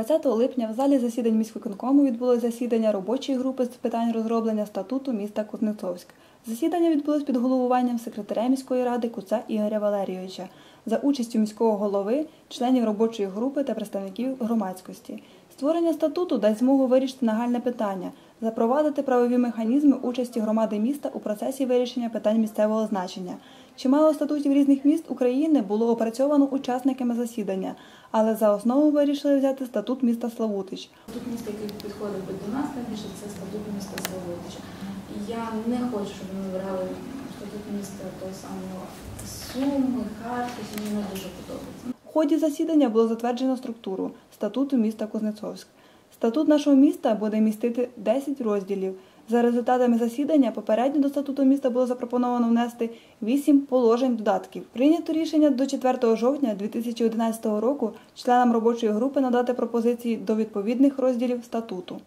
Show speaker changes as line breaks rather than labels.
20 липня в залі засідань міськвиконкому відбулося засідання робочої групи з питань розроблення статуту міста Кузнецовськ. Засідання відбулось під головуванням секретаря міської ради Куца Ігоря Валерійовича за участю міського голови, членів робочої групи та представників громадськості. Створення статуту дасть змогу вирішити нагальне питання, запровадити правові механізми участі громади міста у процесі вирішення питань місцевого значення. Чимало статутів різних міст України було опрацьовано учасниками засідання, але за основу вирішили взяти статут міста Славутич.
Статут міста, який підходив би до нас, найбільше це статут міста Славутича. І Я не хочу, щоб ми вибирали статут міста того самого Суми, Харків, мені не дуже подобається.
В ході засідання було затверджено структуру статуту міста Кузнецовськ. Статут нашого міста буде містити 10 розділів. За результатами засідання попередньо до статуту міста було запропоновано внести 8 положень додатків. Прийнято рішення до 4 жовтня 2011 року членам робочої групи надати пропозиції до відповідних розділів статуту.